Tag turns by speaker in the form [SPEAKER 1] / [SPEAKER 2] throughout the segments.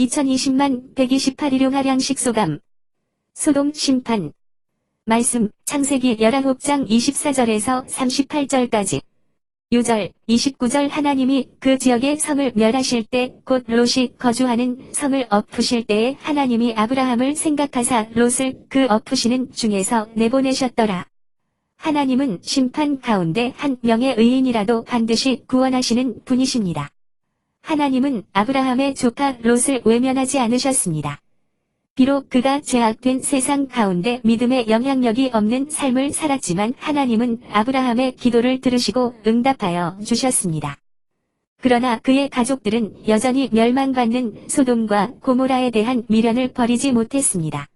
[SPEAKER 1] 2020만 128일용 하량식 소감. 소돔 심판. 말씀, 창세기 19장 24절에서 38절까지. 요절, 29절 하나님이 그 지역의 성을 멸하실 때, 곧 롯이 거주하는 성을 엎으실 때에 하나님이 아브라함을 생각하사 롯을 그 엎으시는 중에서 내보내셨더라. 하나님은 심판 가운데 한 명의 의인이라도 반드시 구원하시는 분이십니다. 하나님은 아브라함의 조카 롯을 외면하지 않으셨습니다. 비록 그가 죄악된 세상 가운데 믿음의 영향력이 없는 삶을 살았지만 하나님은 아브라함의 기도를 들으시고 응답하여 주셨습니다. 그러나 그의 가족들은 여전히 멸망받는 소돔과 고모라에 대한 미련을 버리지 못했습니다.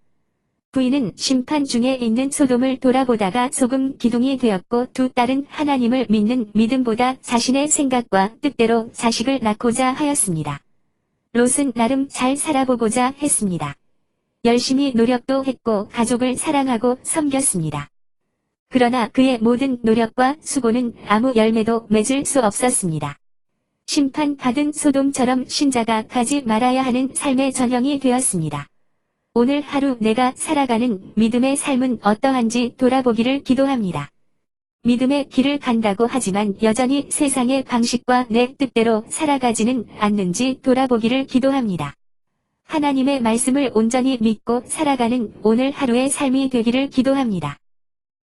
[SPEAKER 1] 부인은 심판 중에 있는 소돔을 돌아보다가 소금 기둥이 되었고 두 딸은 하나님을 믿는 믿음보다 자신의 생각과 뜻대로 자식을 낳고자 하였습니다. 롯은 나름 잘 살아보고자 했습니다. 열심히 노력도 했고 가족을 사랑하고 섬겼습니다. 그러나 그의 모든 노력과 수고는 아무 열매도 맺을 수 없었습니다. 심판받은 소돔처럼 신자가 가지 말아야 하는 삶의 전형이 되었습니다. 오늘 하루 내가 살아가는 믿음의 삶은 어떠한지 돌아보기를 기도합니다. 믿음의 길을 간다고 하지만 여전히 세상의 방식과 내 뜻대로 살아가지는 않는지 돌아보기를 기도합니다. 하나님의 말씀을 온전히 믿고 살아가는 오늘 하루의 삶이 되기를 기도합니다.